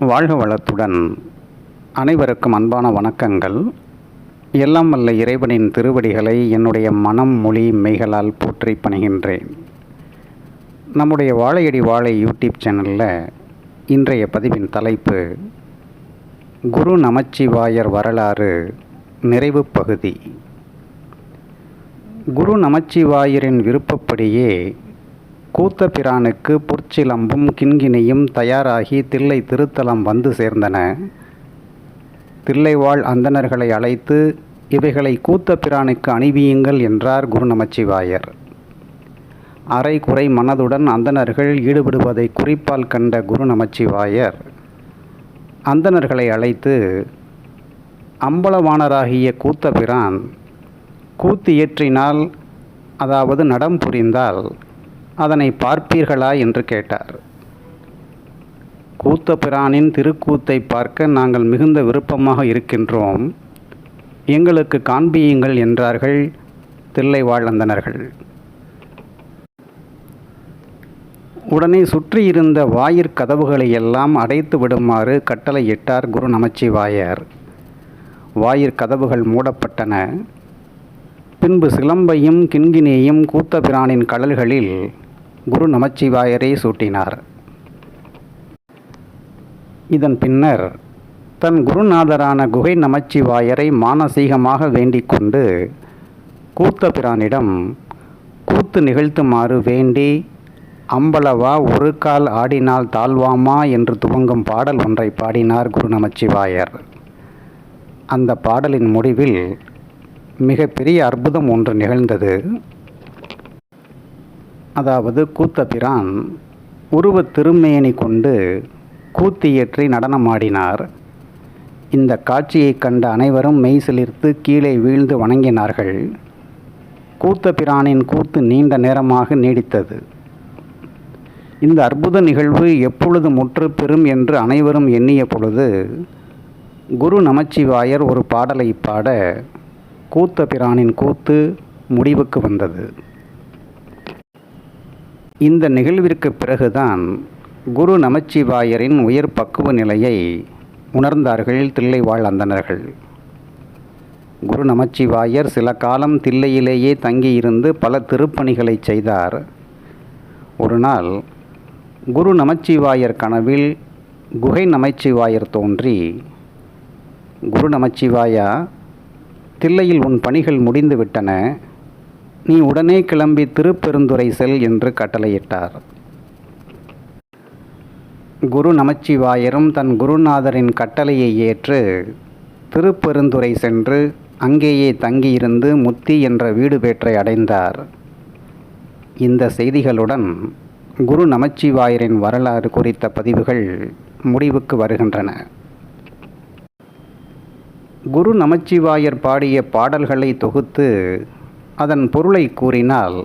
வாழ்க வளத்துடன் அனைவருக்கும் அன்பான வணக்கங்கள். எல்லாம் வல்ல இறைவனின் திருவடிகளை என்னுடைய மனம் மொழி மெய்களால் போற்றி பணிகின்றேன். நம்முடைய வாழையடி வாழை யூடியூப் சேனலில் இன்றைய பதிவின் தலைப்பு குரு நமச்சிவாயர் வரலாறு நிறைவு பகுதி. குரு நமச்சிவாயரின் விருப்பப்படியே கூத்த பிரானுக்கு புற்சிலம்பும் கிண்கிணியும் தயாராகி தில்லை திருத்தலம் வந்து சேர்ந்தன. தில்லைவாழ் அந்தணர்களை அழைத்து இவைகளை கூத்த பிரானுக்கு அணிவியுங்கள் என்றார் குரு நமச்சிவாயர் அரை குறை மனதுடன் அந்தணர்கள் ஈடுபடுவதை குறிப்பால் கண்ட குரு நமச்சிவாயர் அந்தணர்களை அழைத்து அம்பலவாணராகிய கூத்த பிரான் கூத்து இயற்றினால் அதாவது நடம் புரிந்தால் அதனை பார்ப்பீர்களா என்று கேட்டார். கூத்தபிரானின் திருக்கூத்தை பார்க்க நாங்கள் மிகுந்த விருப்பமாக இருக்கின்றோம். எங்களுக்கு காண்பியுங்கள் என்றார்கள் தில்லை வாழந்தனர்கள். உடனே சுற்றியிருந்த வாயிற் கதவுகளை எல்லாம் அடைத்து விடுமாறு கட்டளையிட்டார் குரு நமச்சிவாயர். வாயிற் கதவுகள் மூடப்பட்டன. பின்பு சிலம்பையும் கிண்கினியையும் கூத்தபிரானின் கடல்களில் குரு நமச்சிவாயரே சூட்டினார். இதன் பின்னர் தன் குருநாதரான குகை நமச்சிவாயரை மானசீகமாக வேண்டிக் கொண்டு கூத்தபிரானிடம் கூத்து நிகழ்த்துமாறு வேண்டி அம்பலவா ஒரு கால் ஆடினால் தாழ்வாமா? என்று துவங்கும் பாடல் ஒன்றை பாடினார் குரு நமச்சிவாயர். அந்த பாடலின் முடிவில் மிகப்பெரிய அற்புதம் ஒன்று நிகழ்ந்தது. அதாவது கூத்தபிரான் உருவத் திருமேனி கொண்டு கூத்தியற்றி நடனமாடினார். இந்த காட்சியை கண்ட அனைவரும் மெய் சிலிர்த்து கீழே வீழ்ந்து வணங்கினார்கள். கூத்தபிரானின் கூத்து நீண்ட நேரமாக நீடித்தது. இந்த அற்புத நிகழ்வு எப்பொழுது முற்று பெறும் என்று அனைவரும் எண்ணிய பொழுது குரு நமச்சிவாயர் ஒரு பாடலை பாட கூத்தபிரானின் கூத்து முடிவுக்கு வந்தது. இந்த நிகழ்விற்கு பிறகுதான் குரு நமச்சிவாயரின் உயர் பக்குவ நிலையை உணர்ந்தார்கள் தில்லைவாழ் அந்தனர்கள் குரு நமச்சிவாயர் சில காலம் தில்லையிலேயே தங்கியிருந்து பல திருப்பணிகளை செய்தார். ஒரு நாள் குரு நமச்சிவாயர் கனவில் குகை நமச்சிவாயர் தோன்றி குரு நமச்சிவாயா தில்லையில் உன் பணிகள் முடிந்துவிட்டன நீ உடனே கிளம்பி திருப்பெருந்துறை செல் என்று கட்டளையிட்டார். குரு நமச்சிவாயரும் தன் குருநாதரின் கட்டளையை ஏற்று திருப்பெருந்துறை சென்று அங்கேயே தங்கியிருந்து முத்தி என்ற வீடு பேற்றை அடைந்தார். இந்த செய்திகளுடன் குரு நமச்சிவாயரின் வரலாறு குறித்த பதிவுகள் முடிவுக்கு வருகின்றன. குரு நமச்சிவாயர் பாடிய பாடல்களை தொகுத்து அதன் பொருளை கூறினால்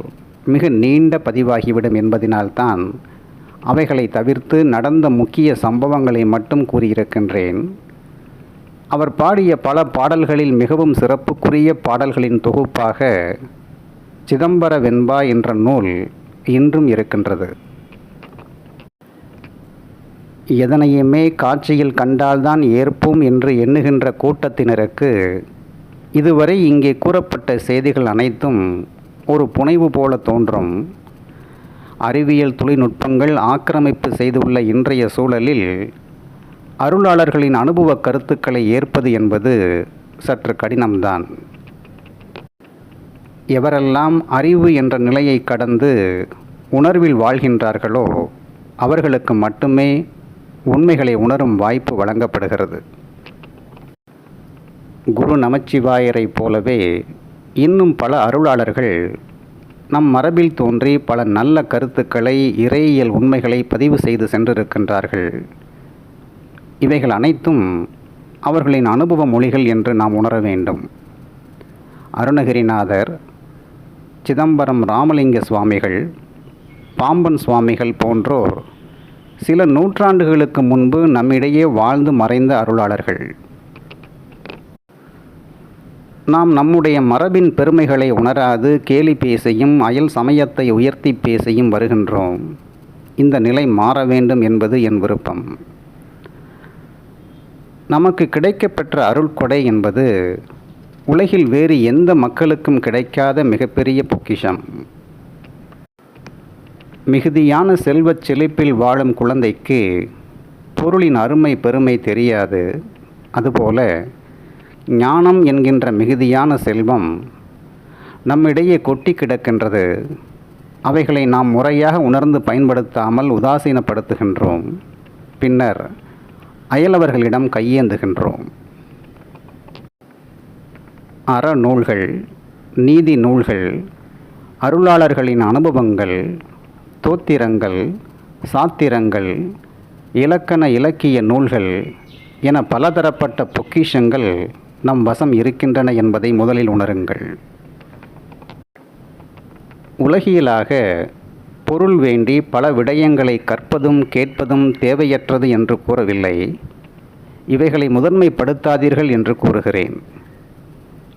மிக நீண்ட பதிவாகிவிடும் என்பதினால்தான் அவைகளை தவிர்த்து நடந்த முக்கிய சம்பவங்களை மட்டும் கூறியிருக்கின்றேன். அவர் பாடிய பல பாடல்களில் மிகவும் சிறப்புக்குரிய பாடல்களின் தொகுப்பாக சிதம்பர வெண்பா என்ற நூல் இன்றும் இருக்கின்றது. எதனையுமே காட்சியில் கண்டால்தான் ஏற்போம் என்று எண்ணுகின்ற கூட்டத்தினருக்கு இதுவரை இங்கே கூறப்பட்ட செய்திகள் அனைத்தும் ஒரு புனைவு போல தோன்றும். அறிவியல் தொழில்நுட்பங்கள் ஆக்கிரமிப்பு செய்துள்ள இன்றைய சூழலில் அருளாளர்களின் அனுபவ கருத்துக்களை ஏற்பது என்பது சற்று கடினம்தான். எவரெல்லாம் அறிவு என்ற நிலையை கடந்து உணர்வில் வாழ்கின்றார்களோ அவர்களுக்கு மட்டுமே உண்மைகளை உணரும் வாய்ப்பு வழங்கப்படுகிறது. குரு நமச்சிவாயரைப் போலவே இன்னும் பல அருளாளர்கள் நம் மரபில் தோன்றி பல நல்ல கருத்துக்களை இறையியல் உண்மைகளை பதிவு செய்து சென்றிருக்கின்றார்கள். இவைகள் அனைத்தும் அவர்களின் அனுபவ மொழிகள் என்று நாம் உணர வேண்டும். அருணகிரிநாதர் சிதம்பரம் ராமலிங்க சுவாமிகள் பாம்பன் சுவாமிகள் போன்றோர் சில நூற்றாண்டுகளுக்கு முன்பு நம்மிடையே வாழ்ந்து மறைந்த அருளாளர்கள். நாம் நம்முடைய மரபின் பெருமைகளை உணராது கேலி பேசியும் அயல் சமயத்தை உயர்த்தி பேசியும் வருகின்றோம். இந்த நிலை மாற வேண்டும் என்பது என் விருப்பம். நமக்கு கிடைக்கப்பெற்ற அருள்கொடை என்பது உலகில் வேறு எந்த மக்களுக்கும் கிடைக்காத மிகப்பெரிய பொக்கிஷம். மிகுதியான செல்வச் செழிப்பில் வாழும் குழந்தைக்கு பொருளின் அருமை பெருமை தெரியாது. அதுபோல ஞானம் என்கின்ற மிகுதியான செல்வம் நம்மிடையே கொட்டி கிடக்கின்றது. அவைகளை நாம் முறையாக உணர்ந்து பயன்படுத்தாமல் உதாசீனப்படுத்துகின்றோம். பின்னர் அயலவர்களிடம் கையேந்துகின்றோம். அறநூல்கள் நீதி நூல்கள் அருளாளர்களின் அனுபவங்கள் தோத்திரங்கள் சாத்திரங்கள் இலக்கண இலக்கிய நூல்கள் என பலதரப்பட்ட பொக்கிஷங்கள் நம் வசம் இருக்கின்றன என்பதை முதலில் உணருங்கள். உலகியலாக பொருள் வேண்டி பல விடயங்களை கற்பதும் கேட்பதும் தேவையற்றது என்று கூறவில்லை. இவைகளை முதன்மைப்படுத்தாதீர்கள் என்று கூறுகிறேன்.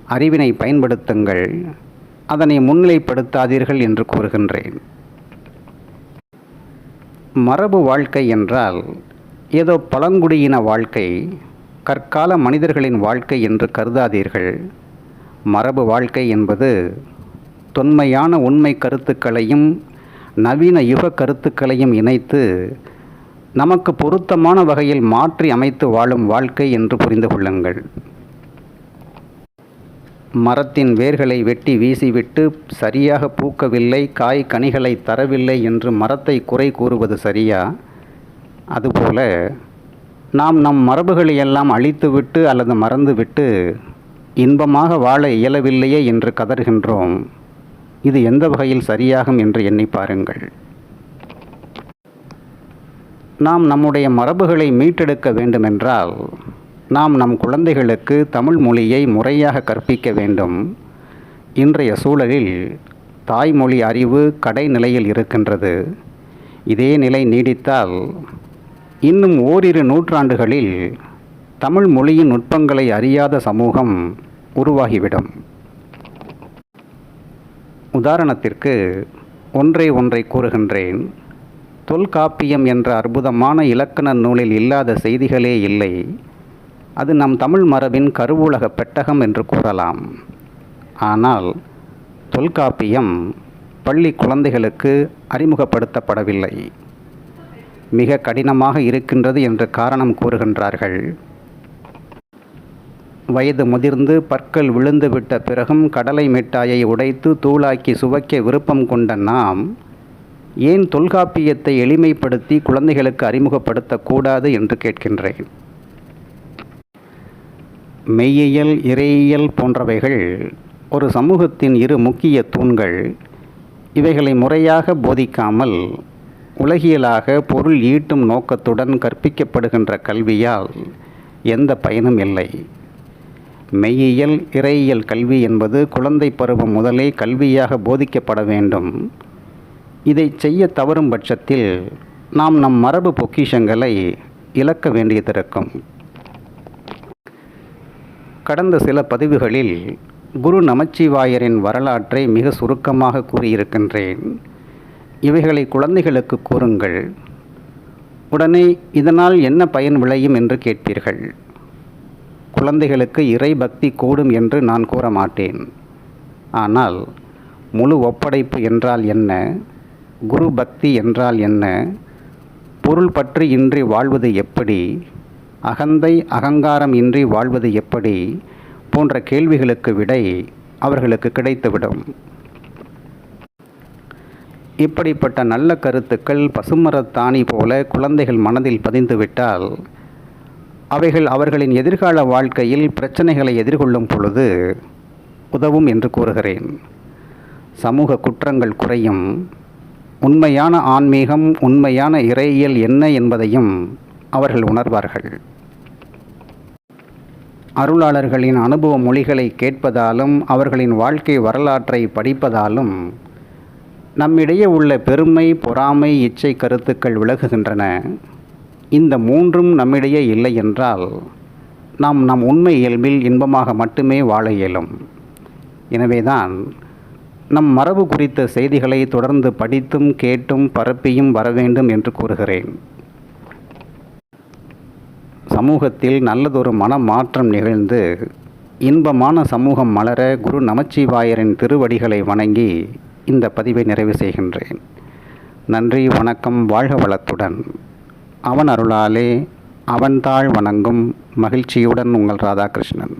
அறிவினை பயன்படுத்துங்கள் அதனை முன்னிலைப்படுத்தாதீர்கள் என்று கூறுகின்றேன். மரபு வாழ்க்கை என்றால் ஏதோ பழங்குடியின வாழ்க்கை கற்கால மனிதர்களின் வாழ்க்கை என்று கருதாதீர்கள். மரபு வாழ்க்கை என்பது தொன்மையான உண்மை கருத்துக்களையும் நவீன யுக கருத்துக்களையும் இணைத்து நமக்கு பொருத்தமான வகையில் மாற்றி அமைத்து வாழும் வாழ்க்கை என்று புரிந்து கொள்ளுங்கள். மரத்தின் வேர்களை வெட்டி வீசிவிட்டு சரியாக பூக்கவில்லை காய் கனிகளை தரவில்லை என்று மரத்தை குறை கூறுவது சரியா? அதுபோல நாம் நம் மரபுகளையெல்லாம் அழித்துவிட்டு அல்லது மறந்துவிட்டு இன்பமாக வாழ இயலவில்லையே என்று கதறுகின்றோம். இது எந்த வகையில் சரியாகும் என்று எண்ணி பாருங்கள். நாம் நம்முடைய மரபுகளை மீட்டெடுக்க வேண்டுமென்றால் நாம் நம் குழந்தைகளுக்கு தமிழ் மொழியை முறையாக கற்பிக்க வேண்டும். இன்றைய சூழலில் தாய்மொழி அறிவு கடைநிலையில் இருக்கின்றது. இதே நிலை நீடித்தால் இன்னும் ஓரிரு நூற்றாண்டுகளில் தமிழ் மொழியின் நுட்பங்களை அறியாத சமூகம் உருவாகிவிடும். உதாரணத்திற்கு ஒன்றை ஒன்றை கூறுகின்றேன். தொல்காப்பியம் என்ற அற்புதமான இலக்கண நூலில் இல்லாத செய்திகளே இல்லை. அது நம் தமிழ் மரபின் கருவூலக பெட்டகம் என்று கூறலாம். ஆனால் தொல்காப்பியம் பள்ளி குழந்தைகளுக்கு அறிமுகப்படுத்தப்படவில்லை. மிக கடினமாக இருக்கின்றது என்று காரணம் கூறுகின்றார்கள். வயது முதிர்ந்து பற்கள் விழுந்துவிட்ட பிறகும் கடலை மிட்டாயை உடைத்து தூளாக்கி சுவைக்க விருப்பம் கொண்ட நாம் ஏன் தொல்காப்பியத்தை எளிமைப்படுத்தி குழந்தைகளுக்கு அறிமுகப்படுத்தக்கூடாது என்று கேட்கின்றேன். மெய்யியல் இறையியல் போன்றவைகள் ஒரு சமூகத்தின் இரு முக்கிய தூண்கள் இவைகளை முறையாக போதிக்காமல் உலகியலாக பொருள் ஈட்டும் நோக்கத்துடன் கற்பிக்கப்படுகின்ற கல்வியால் எந்த பயனும் இல்லை. மெய்யியல் இறையியல் கல்வி என்பது குழந்தை பருவம் முதலே கல்வியாக போதிக்கப்பட வேண்டும். இதை செய்ய தவறும் பட்சத்தில் நாம் நம் மரபு பொக்கிஷங்களை இழக்க வேண்டியதிருக்கும். கடந்த சில பதிவுகளில் குரு நமச்சிவாயரின் வரலாற்றை மிக சுருக்கமாக கூறியிருக்கின்றேன். இவைகளை குழந்தைகளுக்கு கூறுங்கள். உடனே இதனால் என்ன பயன் விளையும் என்று கேட்பீர்கள். குழந்தைகளுக்கு இறை பக்தி கூடும் என்று நான் கூற மாட்டேன். ஆனால் முழு ஒப்படைப்பு என்றால் என்ன? குரு பக்தி என்றால் என்ன? பொருள் பற்றி இன்றி வாழ்வது எப்படி? அகந்தை அகங்காரம் இன்றி வாழ்வது எப்படி? போன்ற கேள்விகளுக்கு விடை அவர்களுக்கு கிடைத்துவிடும். இப்படிப்பட்ட நல்ல கருத்துக்கள் பசுமரத்தாணி போல குழந்தைகள் மனதில் பதிந்துவிட்டால் அவைகள் அவர்களின் எதிர்கால வாழ்க்கையில் பிரச்சனைகளை எதிர்கொள்ளும் பொழுது உதவும் என்று கூறுகிறேன். சமூக குற்றங்கள் குறையும். உண்மையான ஆன்மீகம் உண்மையான இறையியல் என்ன என்பதையும் அவர்கள் உணர்வார்கள். அருளாளர்களின் அனுபவ மொழிகளை கேட்பதாலும் அவர்களின் வாழ்க்கை வரலாற்றை படிப்பதாலும் நம்மிடையே உள்ள பெருமை பொறாமை இச்சை கருத்துக்கள் விலகுகின்றன. இந்த மூன்றும் நம்மிடையே இல்லை என்றால் நாம் நம் உண்மை இயல்பில் இன்பமாக மட்டுமே வாழ இயலும். எனவேதான் நம் மரபு குறித்த செய்திகளை தொடர்ந்து படித்தும் கேட்டும் பரப்பியும் வர வேண்டும் என்று கூறுகிறேன். சமூகத்தில் நல்லதொரு மனமாற்றம் நிகழ்ந்து இன்பமான சமூகம் மலர குரு நமச்சிவாயரின் திருவடிகளை வணங்கி இந்த பதிவை நிறைவு செய்கின்றேன். நன்றி வணக்கம் வாழ்க வளத்துடன். அவன் அருளாலே அவன் தாழ் வணங்கும் மகிழ்ச்சியுடன் உங்கள் ராதாகிருஷ்ணன்.